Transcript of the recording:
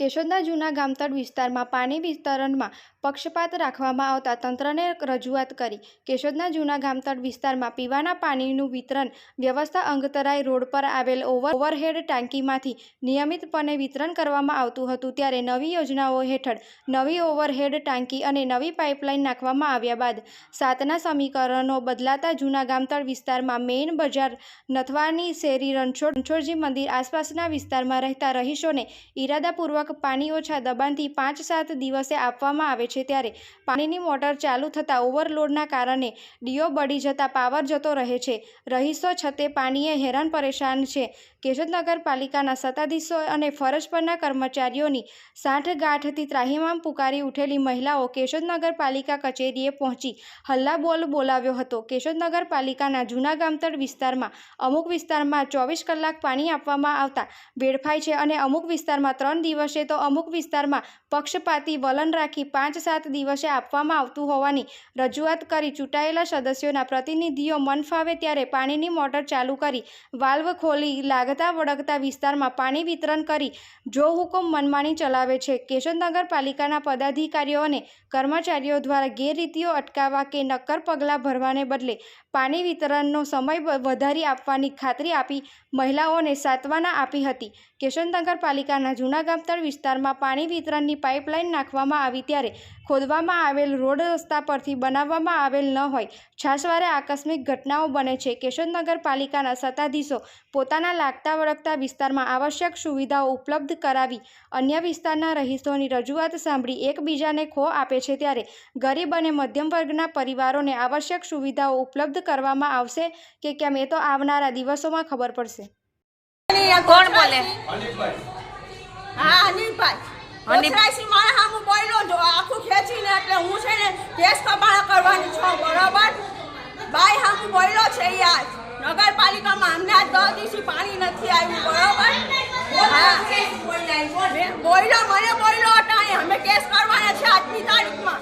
કેશોદના જૂના ગામતળ વિસ્તારમાં પાણી વિતરણમાં પક્ષપાત રાખવામાં આવતા તંત્રને રજૂઆત કરી. કેશોદના જૂના ગામતળ વિસ્તારમાં પીવાના પાણીનું વિતરણ વ્યવસ્થા અંગતરાય રોડ પર આવેલ ઓવર, ઓવરહેડ ટાંકીમાંથી નિયમિતપણે વિતરણ કરવામાં આવતું હતું ત્યારે નવી યોજનાઓ હેઠળ નવી ઓવરહેડ ટાંકી અને નવી પાઇપલાઇન નાખવામાં આવ્યા બાદ સાતના સમીકરણો બદલાતા જૂના ગામતળ વિસ્તારમાં મેઇન બજાર નથવાની શેરી રણછોડ, રણછોડજી મંદિર આસપાસના વિસ્તારમાં રહેતા રહીશોને પાણી ઓછા દબાણથી પાંચ સાત દિવસે આપવામાં આવે છે ત્યારે પાણીની મોટર ચાલુ થતાં ઓવરલોડના કારણે ડીઓ બળી જતાં પાવર જતો રહે છે. રહીશો છતે પાણીએ હેરાન પરેશાન છે. કેશોદ નગરપાલિકાના સત્તાધીશો અને ફરજ પરના કર્મચારીઓની સાંઠગાંઠથી ત્રાહિમામ પુકારી ઉઠેલી મહિલાઓ કેશોદ નગરપાલિકા કચેરીએ પહોંચી હલ્લાબોલ બોલાવ્યો હતો. કેશોદ નગરપાલિકાના જૂના ગામતળ વિસ્તારમાં અમુક વિસ્તારમાં ચોવીસ કલાક પાણી આપવામાં આવતા વેડફાય છે અને અમુક વિસ્તારમાં ત્રણ દિવસે તો અમુક વિસ્તારમાં પક્ષપાતી વલણ રાખી પાંચ સાત દિવસે આપવામાં આવતું હોવાની રજૂઆત કરી ચૂંટાયેલા સદસ્યોના પ્રતિનિધિઓ મન ફાવે ત્યારે પાણીની મોટર ચાલુ કરી વાલ્વ ખોલી લાગતા વળગતા વિસ્તારમાં પાણી વિતરણ કરી જો હુકમ મનમાની ચલાવે છે. કેશોદ નગરપાલિકાના પદાધિકારીઓ અને કર્મચારીઓ દ્વારા ગેરરીતિઓ અટકાવવા કે નક્કર પગલાં ભરવાને બદલે પાણી વિતરણનો સમય વધારી આપવાની ખાતરી આપી મહિલાઓને સાંત્વના આપી હતી. કેશોદ નગરપાલિકાના જૂના ગામતળ વિસ્તારમાં પાણી વિતરણની પાઇપલાઇન નાખવામાં આવી ત્યારે ખોદવામાં આવેલ રોડ રસ્તા પરથી બનાવવામાં આવેલ ન હોય. છાસવારે આકસ્મિક ઘટનાઓ બને છે. કેશોદ નગરપાલિકાના સત્તાધીશો પોતાના લાગતા વળગતા વિસ્તારમાં આવશ્યક સુવિધાઓ ઉપલબ્ધ કરાવી અન્ય વિસ્તારના રહીશોની રજૂઆત સાંભળી એકબીજાને ખો આપે છે ત્યારે ગરીબ અને મધ્યમ વર્ગના પરિવારોને આવશ્યક સુવિધાઓ ઉપલબ્ધ કરવામાં આવશે કે કેમ એ તો આવનારા દિવસોમાં ખબર પડશે. કોણ બોલે? હા અનિલભાઈ અનિલ- કોથરાસી મારા હામું બોલ્યો જો આખું ખેંચીને એટલે હું છે ને કેસ કબાણા કરવાની છું બરોબર ભાઈ હામું બોલ્યો છે યાર નગરપાલિકામાં અમને દસ દિવસથી પાણી નથી આવ્યું બરોબર બોલ્યો મને બોલ્યો અટાણે અમે કેસ કરવાના છે આજની તારીખમાં